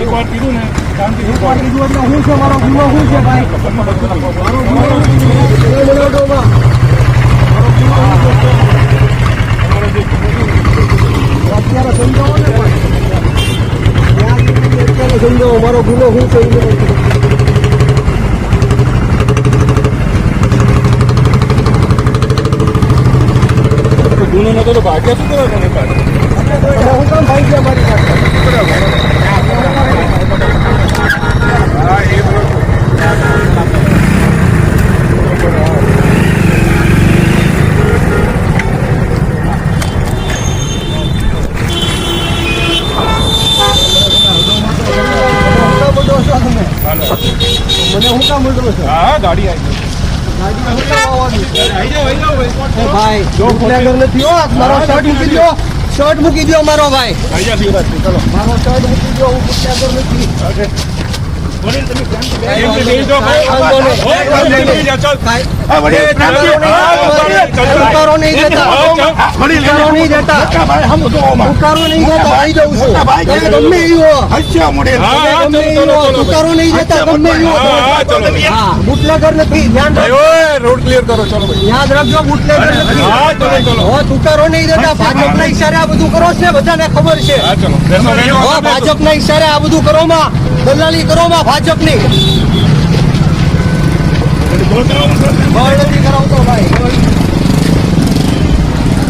ને એકવાર કીધું એટલે હું છે મારો ગુનો શું છે ગુનો? અત્યારે સમજાવો ને અત્યારે સમજાવો મારો ગુનો શું છે. ગુનો નતો તો ભાગ્યા શું કરવા કામ ભાઈ ગયા મારી પાસે હા એ બરોબર હું કામ બોલો છો તમે હાલો. મને હું કામ મળતો છો હા હા ગાડી આવી ભાઈ. ભાઈ નથી હો. મારો શર્ટ મૂકી દો શર્ટ મૂકી દો મારો ભાઈ. મારો શર્ટ મૂકી દો હું નથી. નહીં. હો, વડીલ. ઉકારો નહીં દેતા. ઉકારો ભાઈ, હમ તો ઓમાં. ઉકારો નહીં દેતા. આવી જાઉં છું. મોટા ભાઈ, તમે ગમે ઈ હો હસ્યા મોઢે. હા, હા, ગમે ઈ હો ઉકારો નહીં દેતા. ગમે ઈ હો હા, હા, ચલો. હા બુટલેગર નથી. ધ્યાન રાખો ઓય, રોડ ક્લિયર કરો ચલો ભાઈ. યાદ રાખજો બુટલેગર નથી. હા ચલો ચલો. હો તુકારો નહીં દેતા. ભાજપના ઈશારે આ બધું કરો છો ને બધાને ખબર છે. ચલો. હો ભાજપના ઈશારે આ બધું કરો માં દલાલી કરો માં ભાજપની બળ નથી કરાવતો ભાઈ અરે બેસો બેસો હા હા જોઉં છું.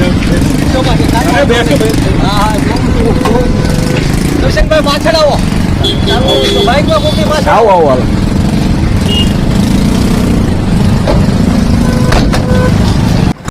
દર્શનભાઈ પાછળ આવો બાઈકમાં કોકી પાછળ આવો આવો.